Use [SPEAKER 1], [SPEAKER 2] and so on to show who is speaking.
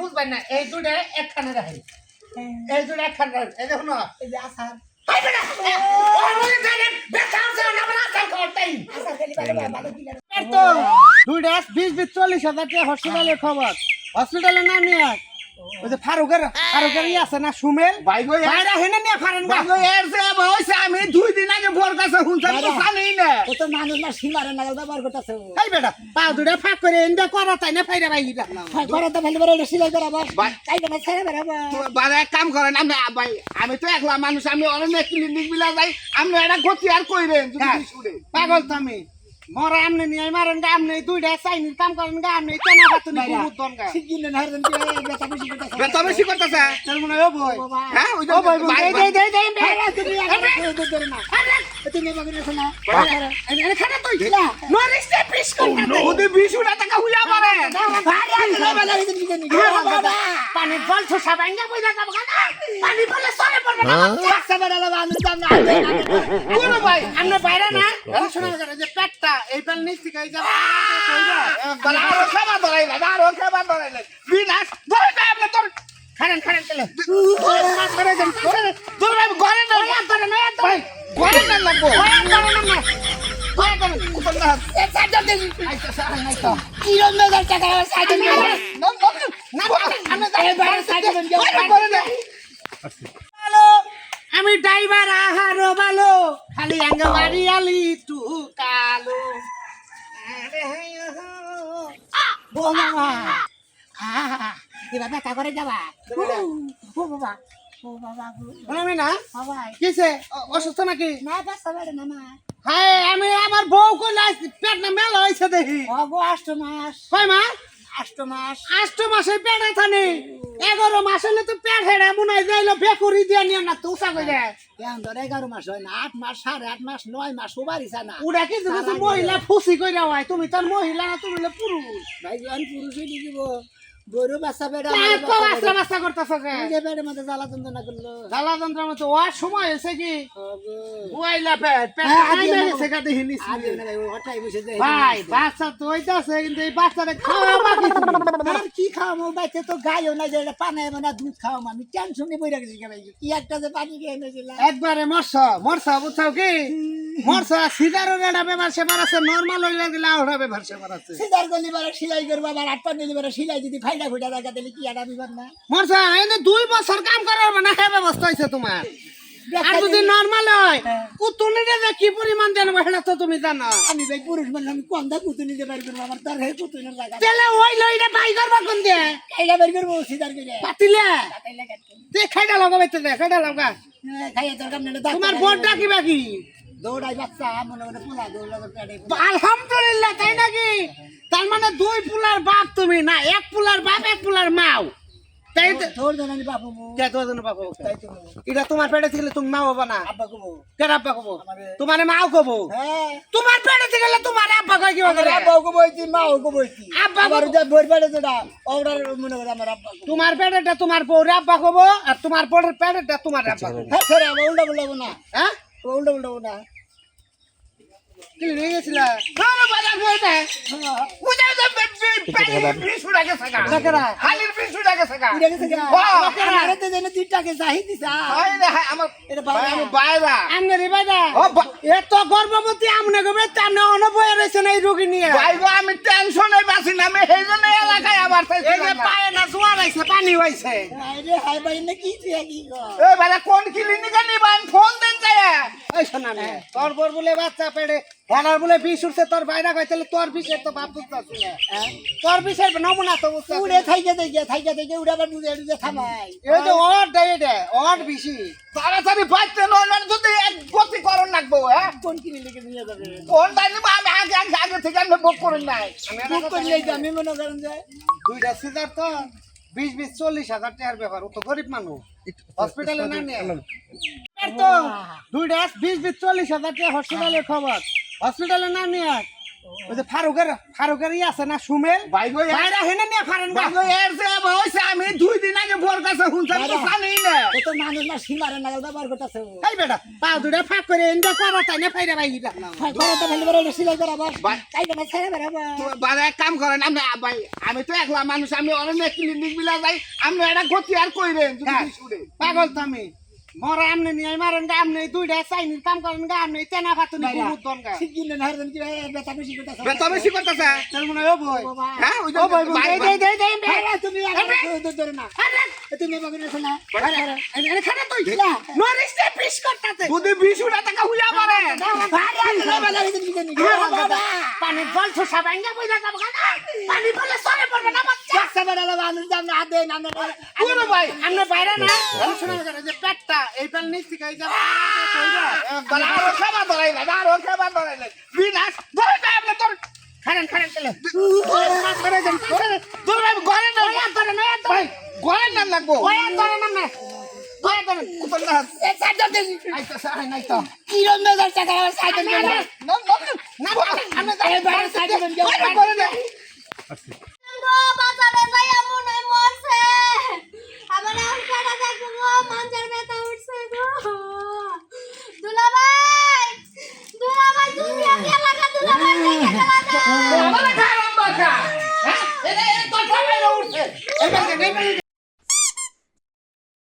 [SPEAKER 1] বুঝবেন না এই দুটো একখানে রাখেন এই দুটো একখানে রাখেন এই দেখুন আসার তো দুইটা বিশ বিশ চল্লিশ হাজার টাকা হসপিটালের খবর। হসপিটালে না নিয়ে। ওই যে ফারুকের ফারুকের ই আছে না সুমেল? বাইরে হেনে নিয়ে ফারেন
[SPEAKER 2] এর যে আমি দুই দিন আগে ভোর কাছে শুনতাম তো জানি না।
[SPEAKER 3] তো মানুষ না সীমারে নাগাল ব্যবহার করতেছে
[SPEAKER 1] এই বেটা পা দুটা ফাঁক করে এন্ডা করা তাই না ফাইরা ভাই রাখলাম
[SPEAKER 3] ঘরে তো ফেলে বেরোলে সিলাই করাবো
[SPEAKER 2] ভাই।
[SPEAKER 3] তাই তো ছেড়ে বেরোবো
[SPEAKER 2] বারে এক কাম করেন আমি ভাই আমি তো একলা মানুষ আমি অনেক ক্লিনিক বিলা যাই আপনি এটা গতি আর কইরেন যদি
[SPEAKER 1] হ্যাঁ।
[SPEAKER 2] শুনে।
[SPEAKER 1] পাগল তো আমি। মরা আমনে নিয়ে মারেন গা আমনে দুইটা চাইনি কাম করেন গা আমনে কেনা বাতুনি বহুত দন গা?
[SPEAKER 3] শিখিলে না হারন বেতা বেশি করতেছে?
[SPEAKER 2] বেতন বেশি করতেছে?
[SPEAKER 1] তার মনে ও বই
[SPEAKER 2] হ্যাঁ ওই যে
[SPEAKER 1] ও বই
[SPEAKER 2] ভাই-
[SPEAKER 1] দে দে দে
[SPEAKER 3] তুমি না। তুমি বাগে রেখো না?
[SPEAKER 1] খানা তুই। নরিস পিস কর
[SPEAKER 2] ওদের বিশ উড়া টাকা হুইয়া মারে
[SPEAKER 1] পানি জল ছোসা ভাঙ্গা বইলা যাব গানা পানি বলে সরে পড়বে না কোন ভাই আমরা বাইরে না শোনা করে যে পেটটা এই পেল নিচ থেকে এই যাবে
[SPEAKER 2] আরও খাবার ধরাইলে আরও খাবার ধরাইলে বিনাশ ধরে না আপনি তোর
[SPEAKER 1] খারেন খারেন চলে
[SPEAKER 2] ধরে যান তোর ভাই ঘরে না
[SPEAKER 1] না
[SPEAKER 2] ঘরে না লাগবো না ঘরে না
[SPEAKER 1] আমি ড্রাইভার আহারো ভালো খালি আঙ্গবাড়ি আলি টু কালো আরে হাই হো। বললামই না কিসে অ- অসুস্থ নাকি হ্যাঁ আমি আমার বউ কইলা পেট না মেলা হয়েছে দেখি। কয় মাস? আষ্ট মাস। আষ্ট মাসে পেটে থানি। এগারো মাস হলে তো পেট হেড়ে মনে হয় যাইলো বেকুরি দিয়ে নিয়ে না তো উষা কই দেয়
[SPEAKER 3] এগারো মাস হয় না? আট মাস সাড়ে আট মাস নয় মাস ওবারই না।
[SPEAKER 1] উড়া কি মহিলা ফুসি কইরা হয় তুমি তোর মহিলা না তুমি পুরুষ।
[SPEAKER 3] ভাই পুরুষই দিব গরু বাচ্চা বেড়া
[SPEAKER 1] এত বাস্তা বাস্তা করতেছ কে?
[SPEAKER 3] যে বেড়ের মধ্যে জ্বালা যন্ত্রণা করল।
[SPEAKER 1] জ্বালা যন্ত্রের মতো ওর সময় হয়েছে কি?
[SPEAKER 3] হবে।
[SPEAKER 1] বুয়াইলা পেট পেট নাই
[SPEAKER 3] আগে
[SPEAKER 1] না
[SPEAKER 3] না-
[SPEAKER 1] গেছে কাটে হিনিস
[SPEAKER 3] আগে না ভাই, ও হঠাৎ বসে যায়।
[SPEAKER 1] ভাই বাচ্চা তো হইতাছে কিন্তু এই বাচ্চারে খাওয়া বাকি তুমি।
[SPEAKER 3] আর কি খাওয়াবো বাইতে তো গাইও না যে এটা পানায় দুধ খাওয়াবো আমি। টেনশনে বই রাখছি ভাই। কি একটা যে পানি খেয়ে এনেছিলাম।
[SPEAKER 1] একবারে মরছ মরছ বুঝছাও কি? সেবার আছে নর্মাল হইলে দিলে আউটা ব্যাপার সেবার আছে।
[SPEAKER 3] সিজার গলি বারে সিলাই করব আবার আট পান নিলি বারে সিলাই যদি ফাইডা ফুটা দেখা দিলে কি একটা বিপদ না?
[SPEAKER 1] মরছ এনে দুই বছর কাম করার মানে হ্যাঁ ব্যবস্থা হয়েছে তোমার। আর যদি নর্মাল হয়
[SPEAKER 3] হ্যাঁ।
[SPEAKER 1] কুতুনিটা যে কি পরিমাণ জানব সেটা তো তুমি জানো।
[SPEAKER 3] আমি ভাই পুরুষ বললাম আমি কম দা কুতু নিতে পারি করব? আমার তার হয়ে কুতুনের লাগা
[SPEAKER 1] তাহলে ওই লইটা বাই করবা কোন
[SPEAKER 3] করব সিজার করে।
[SPEAKER 1] পাতিলে?
[SPEAKER 3] খাইলা কাটতে
[SPEAKER 1] খাইটা লগাবে তো দে খাইটা লগা
[SPEAKER 3] খাইয়া তোর কামনে
[SPEAKER 1] তোমার বোর্ডটা কি বাকি?
[SPEAKER 3] দৌড়াই বাচ্চা মনে মনে পোলা পেটে
[SPEAKER 1] আলহামদুলিল্লাহ তাই নাকি? তার মানে দুই পুলার বাপ তুমি না এক পুলার বাপ এক পুলার মাও। তাই
[SPEAKER 3] তোর জন্য
[SPEAKER 1] কে এটা তোমার পেটে থেকে তুমি মা হবা না।
[SPEAKER 3] আব্বা কবো।
[SPEAKER 1] কে আব্বা কব? তোমার মাও কব?
[SPEAKER 3] হ্যাঁ।
[SPEAKER 1] তোমার পেটে তোমার আব্বা কয় কি হবে
[SPEAKER 3] আব্বা কবো হইছি মা কবো হইছি
[SPEAKER 1] আব্বা
[SPEAKER 3] আবার
[SPEAKER 1] কব।
[SPEAKER 3] বই পেটে যেটা ওটার মনে করে আমার আব্বা
[SPEAKER 1] তোমার পেটেটা তোমার বউরে আব্বা কব আর তোমার বউরের পেটেটা তোমার আব্বা কব।
[SPEAKER 3] হ্যাঁ স্যার উল্টা বলব না।
[SPEAKER 1] হ্যাঁ?
[SPEAKER 3] উল্টা বলব না।
[SPEAKER 1] এত গর্ভবতী আমনে গবে তামনে অনবয় রয়েছে না এই রোগী নিয়ে।
[SPEAKER 2] ভাই গো আমি টেনশনে বাসি না আমি সেই জন্য এলাকায় আবার
[SPEAKER 1] এই যে পায়ে না জোয়ার আইছে পানি হইছে।
[SPEAKER 3] আরে হাই ভাই না কি তুই কি গো।
[SPEAKER 2] এই বেলা কোন ক্লিনিকে নিবান? ফোন দেন
[SPEAKER 1] ওই শোনা তোর বর বলে বাচ্চা পেড়ে বলে বিষ উঠছে তোর বাইরা কই তাহলে তোর বিষের তো বাপ বুঝতাছি না। তোর বিষের নমুনা তো বুঝতাছি
[SPEAKER 3] উড়ে থাইকে দেখে থাইকে দেখে উড়ে আবার বুঝে বুঝে থামাই
[SPEAKER 1] এই যে ওর ওর বেশি
[SPEAKER 2] তাড়াতাড়ি নয় যদি এক গতি করণ লাগবো হ্যাঁ?
[SPEAKER 3] কোন কিনে লিখে নিয়ে যাবে?
[SPEAKER 2] কোন টাইমে আমি আগে আগে আগে থেকে আমি বুক করুন নাই।
[SPEAKER 3] বুক আমি মনে করেন যে?
[SPEAKER 1] দুইটা সিজার তো বিশ বিশ চল্লিশ হাজার টাকার ব্যাপার ও তো গরিব মানুষ। হসপিটালে না নিয়ে তো দুইটা বিশ বিশ চল্লিশ হাজার টাকা হসপিটালের খবর। হসপিটালে না নিয়ে
[SPEAKER 3] ওই যে ফারুকের ফারুকের ই আছে না সুমেল?
[SPEAKER 2] ভাই গো এর-
[SPEAKER 3] বাইরে হেনে নিয়ে ফারেন গা।
[SPEAKER 2] ভাই গো এর যে হইছে আমি দুই দিন আগে ভোর কাছে শুনতাম তো
[SPEAKER 3] দাদা।
[SPEAKER 2] জানি না।
[SPEAKER 3] ও তো মানুষ না সীমারে নাগাল ব্যবহার করতেছে এই বেটা পা দুটা ফাঁক করে এন্ডা করা তাই না ফাইরা ভাই এটা করা তো ফেলে বেরো সিলাই করা তাই না ছেড়ে বেরাবো
[SPEAKER 2] তো এক কাম করেন আপনি আ- ভাই আমি তো একলা মানুষ আমি অনেক ক্লিনিক বিলা যাই আপনি এটা গতি আর কইরেন
[SPEAKER 3] হ্যাঁ। পাগল তো আমি। মরা আমনে নিয়ে মারেন গা আমনে দুইটা চাইনির কাম করেন গা আমনে তেনা ফাতুনি। বহুত দন গা। সিগিন না হারজন কি বেতা বেশি করতেছে।
[SPEAKER 2] বেতন বেশি করতেছে?
[SPEAKER 3] তার মনে ও বই
[SPEAKER 2] হ্যাঁ ওই
[SPEAKER 3] ও
[SPEAKER 2] ভাই-
[SPEAKER 3] দে দে দে তুমি আগে ধরে না। তুমি বাবা শোনা এনে খানা তুই নরিস তে পিস করতাতে
[SPEAKER 2] যদি বিশ টাকা হুইয়া পারে
[SPEAKER 3] পানি না না
[SPEAKER 2] বলে আরও খাবার ধরাইলে আরও খাবার ধরাইলে বিনাশ ধরে যাই আপনি তোর
[SPEAKER 3] খারেন খারেন চলে
[SPEAKER 2] ধরে যান তোর ভাই ঘরে না
[SPEAKER 3] ওয়া ধরে না
[SPEAKER 2] ভাই ঘরে না লাগবো
[SPEAKER 3] ওয়া ধরে না কিরম টাকা সাইডে না